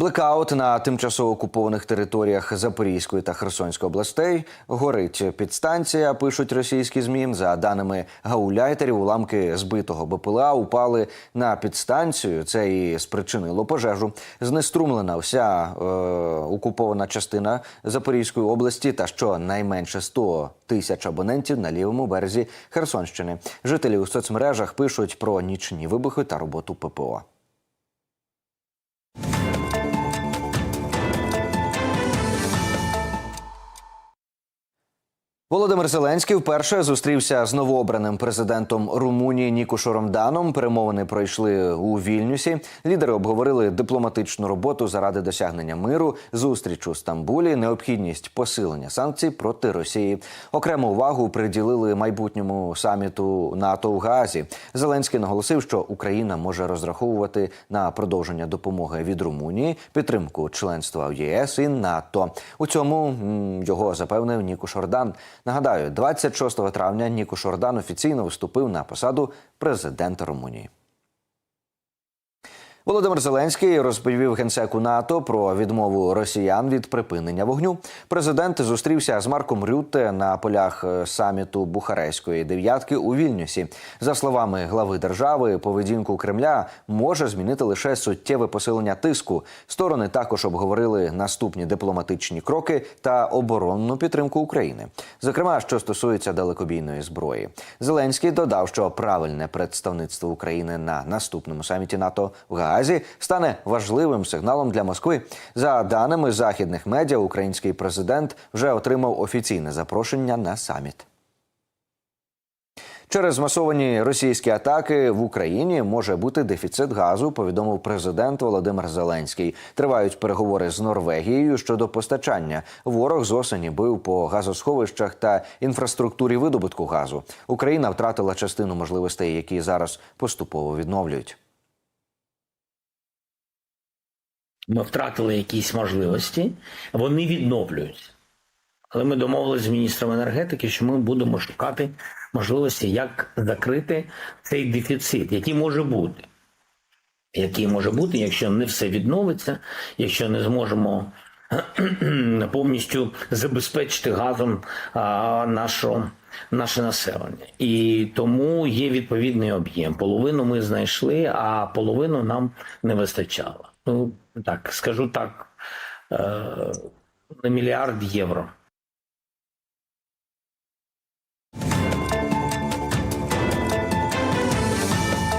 Блекаут на тимчасово окупованих територіях Запорізької та Херсонської областей горить підстанція. Пишуть російські змі. За даними гауляйтерів, уламки збитого БПЛА упали на підстанцію. Це і спричинило пожежу. Знеструмлена вся е, окупована частина Запорізької області та щонайменше 100 тисяч абонентів на лівому березі Херсонщини. Жителі у соцмережах пишуть про нічні вибухи та роботу ППО. Володимир Зеленський вперше зустрівся з новообраним президентом Румунії Нікушором Даном. Перемовини пройшли у Вільнюсі. Лідери обговорили дипломатичну роботу заради досягнення миру, зустріч у Стамбулі, необхідність посилення санкцій проти Росії. Окрему увагу приділили майбутньому саміту НАТО в Гаазі. Зеленський наголосив, що Україна може розраховувати на продовження допомоги від Румунії, підтримку членства в ЄС і НАТО. У цьому його запевнив Нікуш Ордан. Нагадаю, 26 травня Ніку Шордан офіційно виступив на посаду президента Румунії. Володимир Зеленський розповів генсеку НАТО про відмову росіян від припинення вогню. Президент зустрівся з Марком Рютте на полях е, саміту Бухарестської дев'ятки у Вільнюсі. За словами глави держави, поведінку Кремля може змінити лише суттєве посилення тиску. Сторони також обговорили наступні дипломатичні кроки та оборонну підтримку України, зокрема, що стосується далекобійної зброї. Зеленський додав, що правильне представництво України на наступному саміті НАТО в Гаазі стане важливим сигналом для Москви. За даними західних медіа, український президент вже отримав офіційне запрошення на саміт. Через масовані російські атаки в Україні може бути дефіцит газу. Повідомив президент Володимир Зеленський. Тривають переговори з Норвегією щодо постачання. Ворог з осені бив по газосховищах та інфраструктурі видобутку газу. Україна втратила частину можливостей, які зараз поступово відновлюють. Ми втратили якісь можливості, вони відновлюються. Але ми домовилися з міністром енергетики, що ми будемо шукати можливості, як закрити цей дефіцит, який може бути. Який може бути, якщо не все відновиться, якщо не зможемо повністю забезпечити газом а, нашу, наше населення. І тому є відповідний об'єм. Половину ми знайшли, а половину нам не вистачало. Ну так скажу так, е, на мільярд євро.